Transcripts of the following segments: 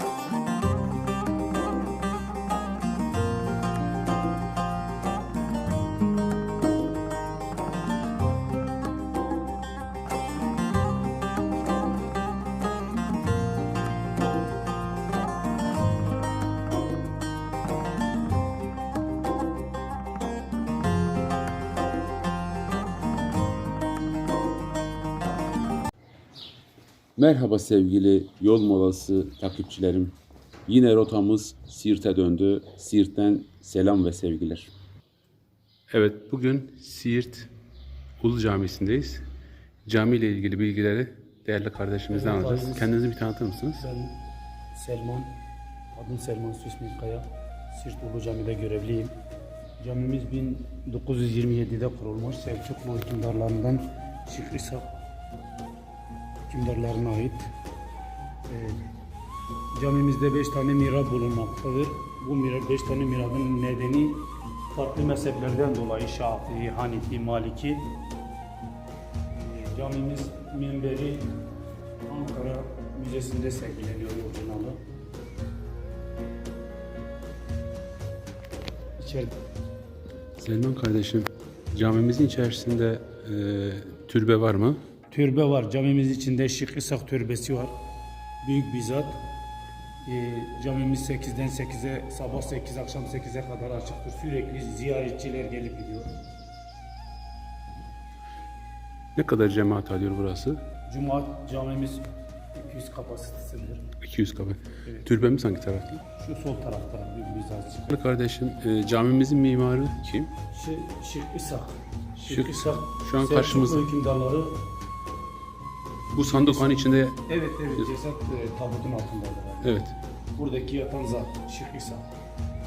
Bye. Merhaba sevgili yol molası takipçilerim. Yine rotamız Siirt'e döndü. Siirt'ten selam ve sevgiler. Evet, bugün Siirt Ulu Camisi'ndeyiz. Cami ile ilgili bilgileri değerli kardeşimizden Evet, alacağız. abimiz. Kendinizi bir tanıtır mısınız? Ben Selman, adım Selman Süsmin Kaya. Sirt Ulu Cami'de görevliyim. Camimiz 1927'de kurulmuş. Selçuklu hükümdarlarından İshak hükümdarlarına ait. Ee, camimizde 5 tane mihrap bulunmaktadır. Bu 5 tane mihrabın nedeni farklı mezheplerden dolayı Şafii, Hanifi, Maliki. Ee, Camimiz minberi Ankara Müzesi'nde sergileniyor orijinali. İçeride Selman kardeşim, camimizin içerisinde e, türbe var mı? Türbe var. Camimiz içinde Şık İshak türbesi var. Büyük bir zat. Ee, camimiz 8'den 8'e, sabah 8, akşam 8'e kadar açıktır. Sürekli ziyaretçiler gelip gidiyor. Ne kadar cemaat alıyor burası? Cuma camimiz 200 kapasitesidir. 200 kabul. Türbemiz hangi tarafta? Şu sol tarafta bir. Değerli Kardeşim, e, camimizin mimarı kim? Şık, İshak. Şık, İshak. şu an karşımızda. hükümdarları Bu sandukhanın içinde, Evet evet ceset e, tabutun altındadır. abi. evet. Buradaki yatan zat Şık İsa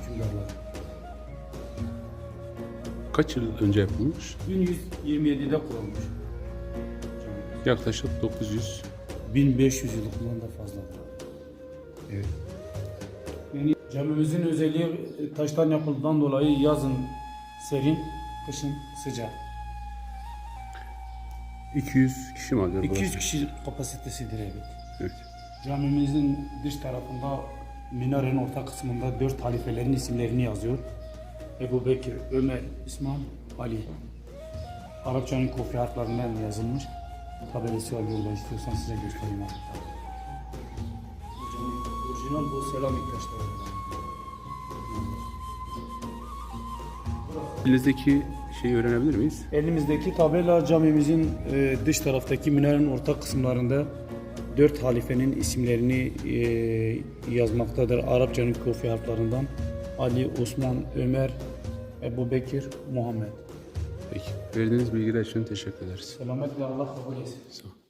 hükümdarlar. Kaç yıl önce yapılmış? 1127'de kurulmuş. Yaklaşık 900 1500 yıllıktan da fazladır. Evet. Yani camimizin özelliği e, taştan yapıldığından dolayı yazın serin, kışın sıcak. 200 kişi mi alıyor 200 burası? kişi kapasitesidir evet. Evet. Camimizin dış tarafında minarenin orta kısmında dört halifelerin isimlerini yazıyor. Ebu Bekir, Ömer, İsmail, Ali. Arapçanın kopya harflerinden yazılmış. Tabelası var burada istiyorsan size göstereyim abi. Orijinal bu selamik taşları. Elinizdeki şeyi öğrenebilir miyiz? Elimizdeki tabela camimizin e, dış taraftaki minarenin orta kısımlarında dört halifenin isimlerini e, yazmaktadır. Arapçanın kofi harflerinden Ali, Osman, Ömer, Ebu Bekir, Muhammed. Peki. Verdiğiniz bilgiler için teşekkür ederiz. Selametle Allah kabul etsin. Sağ ol.